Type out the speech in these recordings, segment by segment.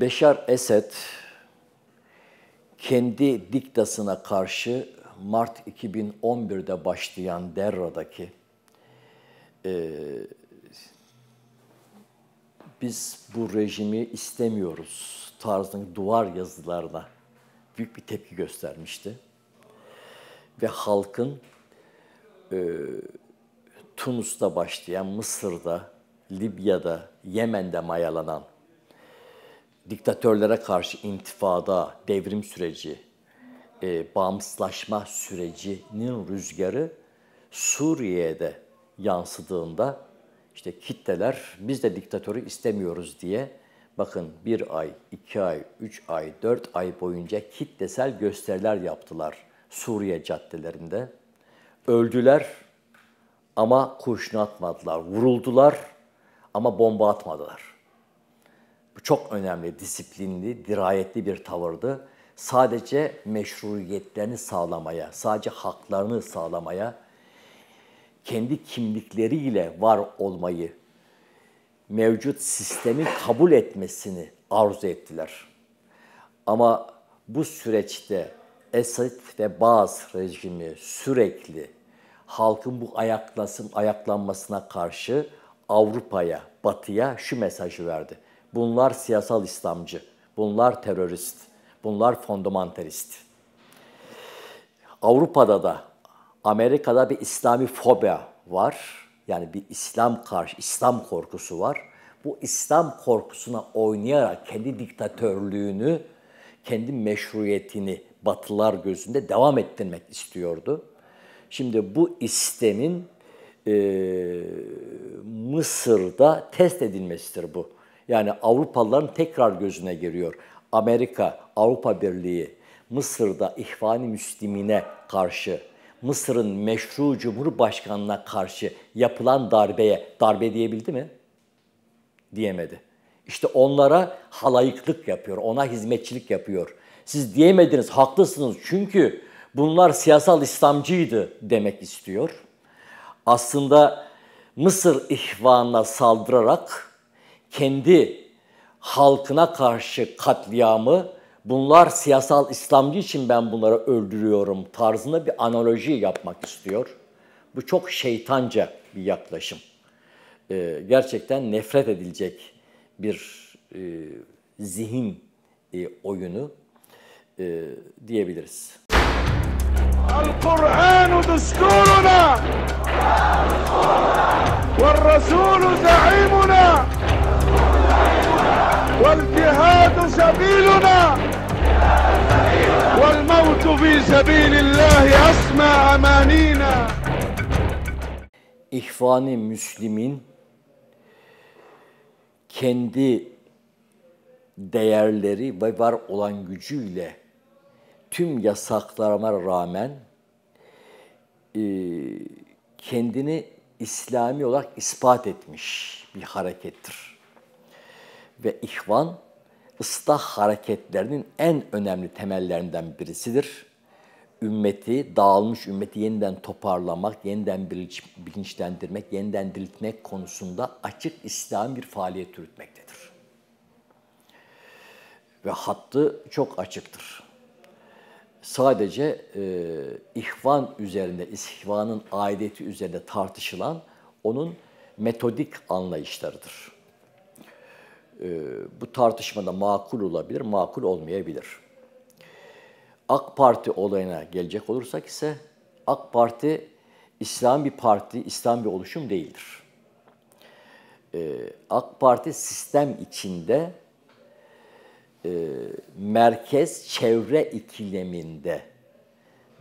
Beşar Esed kendi diktasına karşı Mart 2011'de başlayan Derra'daki e, biz bu rejimi istemiyoruz tarzının duvar yazılarına büyük bir tepki göstermişti. Ve halkın e, Tunus'ta başlayan, Mısır'da, Libya'da, Yemen'de mayalanan diktatörlere karşı intifada, devrim süreci, e, bağımsızlaşma sürecinin rüzgarı Suriye'de yansıdığında işte kitleler biz de diktatörü istemiyoruz diye bakın bir ay, iki ay, üç ay, dört ay boyunca kitlesel gösteriler yaptılar Suriye caddelerinde. Öldüler ama kurşun atmadılar. Vuruldular ama bomba atmadılar. Bu çok önemli, disiplinli, dirayetli bir tavırdı. Sadece meşruiyetlerini sağlamaya, sadece haklarını sağlamaya, kendi kimlikleriyle var olmayı, mevcut sistemi kabul etmesini arzu ettiler. Ama bu süreçte Esad ve Bağız rejimi sürekli halkın bu ayaklasın, ayaklanmasına karşı Avrupa'ya, Batı'ya şu mesajı verdi. Bunlar siyasal İslamcı, bunlar terörist, bunlar fundamentalist. Avrupa'da da, Amerika'da bir İslami fobia var. Yani bir İslam karşı, İslam korkusu var. Bu İslam korkusuna oynayarak kendi diktatörlüğünü, kendi meşruiyetini Batılılar gözünde devam ettirmek istiyordu. Şimdi bu istemin e, Mısır'da test edilmesidir bu. Yani Avrupalıların tekrar gözüne giriyor. Amerika, Avrupa Birliği, Mısır'da İhvan-ı karşı, Mısır'ın meşru cumhurbaşkanına karşı yapılan darbeye darbe diyebildi mi? Diyemedi. İşte onlara halayıklık yapıyor, ona hizmetçilik yapıyor. Siz diyemediniz, haklısınız çünkü bunlar siyasal İslamcıydı demek istiyor. Aslında Mısır ihvanına saldırarak kendi halkına karşı katliamı bunlar siyasal İslamcı için ben bunları öldürüyorum tarzında bir analoji yapmak istiyor. Bu çok şeytanca bir yaklaşım. Ee, gerçekten nefret edilecek bir e, zihin e, oyunu e, diyebiliriz. القرآن دستورنا والرسول زعيمنا والجهاد سبيلنا والموت في سبيل الله أسمى أمانينا İhvan-ı Müslim'in kendi değerleri ve var olan gücüyle tüm yasaklarına rağmen e, kendini İslami olarak ispat etmiş bir harekettir. Ve ihvan, ıslah hareketlerinin en önemli temellerinden birisidir. Ümmeti, dağılmış ümmeti yeniden toparlamak, yeniden bilinçlendirmek, yeniden diriltmek konusunda açık İslam bir faaliyet yürütmektedir. Ve hattı çok açıktır sadece e, ihvan üzerinde, ihvanın aidiyeti üzerinde tartışılan onun metodik anlayışlarıdır. E, bu tartışmada makul olabilir, makul olmayabilir. AK Parti olayına gelecek olursak ise AK Parti İslam bir parti, İslam bir oluşum değildir. E, AK Parti sistem içinde e, merkez çevre ikileminde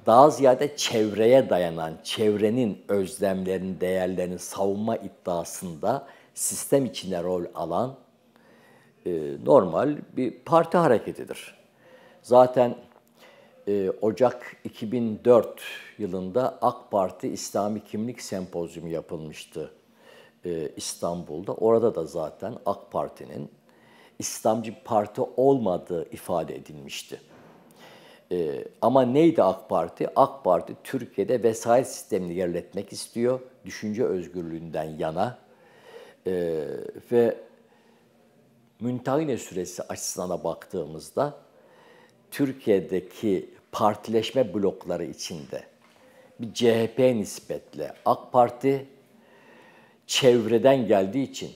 daha ziyade çevreye dayanan, çevrenin özlemlerini, değerlerini savunma iddiasında sistem içine rol alan e, normal bir parti hareketidir. Zaten e, Ocak 2004 yılında AK Parti İslami Kimlik Sempozyumu yapılmıştı e, İstanbul'da. Orada da zaten AK Parti'nin İslamcı parti olmadığı ifade edilmişti. Ama neydi AK Parti? AK Parti Türkiye'de vesayet sistemini yerletmek istiyor. Düşünce özgürlüğünden yana. Ve Müntahine süresi açısından da baktığımızda Türkiye'deki partileşme blokları içinde bir CHP nispetle AK Parti çevreden geldiği için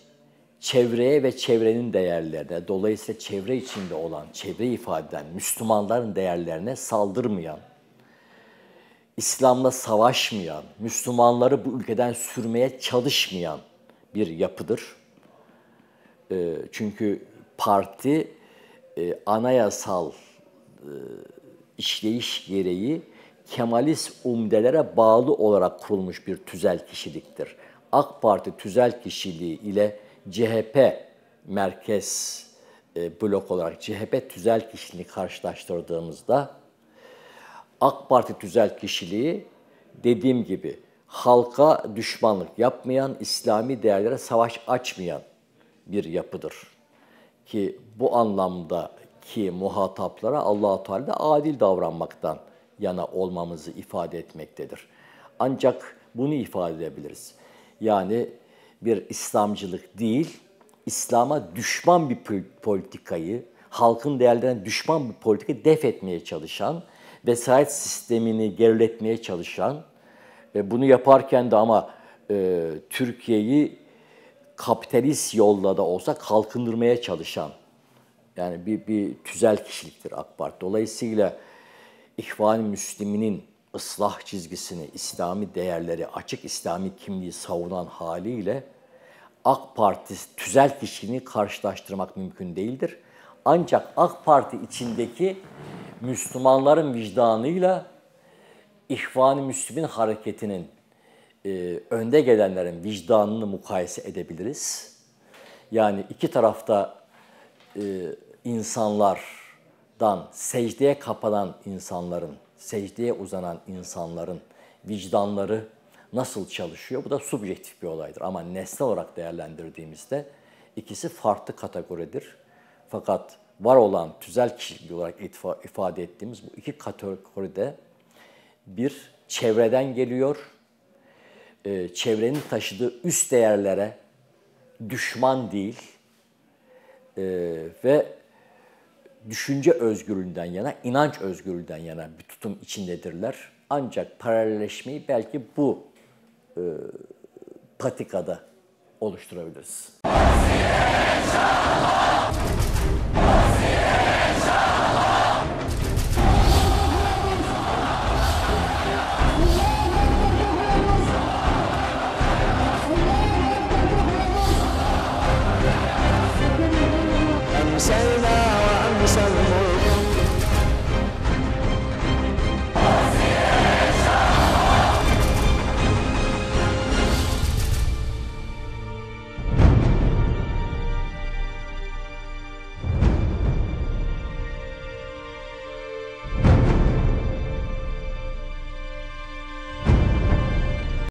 çevreye ve çevrenin değerlerine, dolayısıyla çevre içinde olan, çevre ifade eden Müslümanların değerlerine saldırmayan, İslam'la savaşmayan, Müslümanları bu ülkeden sürmeye çalışmayan bir yapıdır. Ee, çünkü parti e, anayasal e, işleyiş gereği Kemalist umdelere bağlı olarak kurulmuş bir tüzel kişiliktir. AK Parti tüzel kişiliği ile CHP merkez e, blok olarak CHP tüzel kişiliğini karşılaştırdığımızda AK Parti tüzel kişiliği dediğim gibi halka düşmanlık yapmayan, İslami değerlere savaş açmayan bir yapıdır. Ki bu anlamda ki muhataplara Allah-u Teala adil davranmaktan yana olmamızı ifade etmektedir. Ancak bunu ifade edebiliriz. Yani bir İslamcılık değil, İslam'a düşman bir politikayı, halkın değerlerine düşman bir politikayı def etmeye çalışan, vesayet sistemini geriletmeye çalışan ve bunu yaparken de ama e, Türkiye'yi kapitalist yolla da olsa kalkındırmaya çalışan yani bir, bir tüzel kişiliktir AK Parti. Dolayısıyla İhvan-ı Müsliminin ıslah çizgisini, İslami değerleri, açık İslami kimliği savunan haliyle AK Parti tüzel kişiliğini karşılaştırmak mümkün değildir. Ancak AK Parti içindeki Müslümanların vicdanıyla İhvan-ı Müslümin hareketinin e, önde gelenlerin vicdanını mukayese edebiliriz. Yani iki tarafta e, insanlardan secdeye kapanan insanların, secdeye uzanan insanların vicdanları nasıl çalışıyor? Bu da subjektif bir olaydır. Ama nesne olarak değerlendirdiğimizde ikisi farklı kategoridir. Fakat var olan tüzel kişilik olarak ifade ettiğimiz bu iki kategoride bir çevreden geliyor, e, çevrenin taşıdığı üst değerlere düşman değil e, ve düşünce özgürlüğünden yana, inanç özgürlüğünden yana bir tutum içindedirler. Ancak paralelleşmeyi belki bu e, patikada oluşturabiliriz.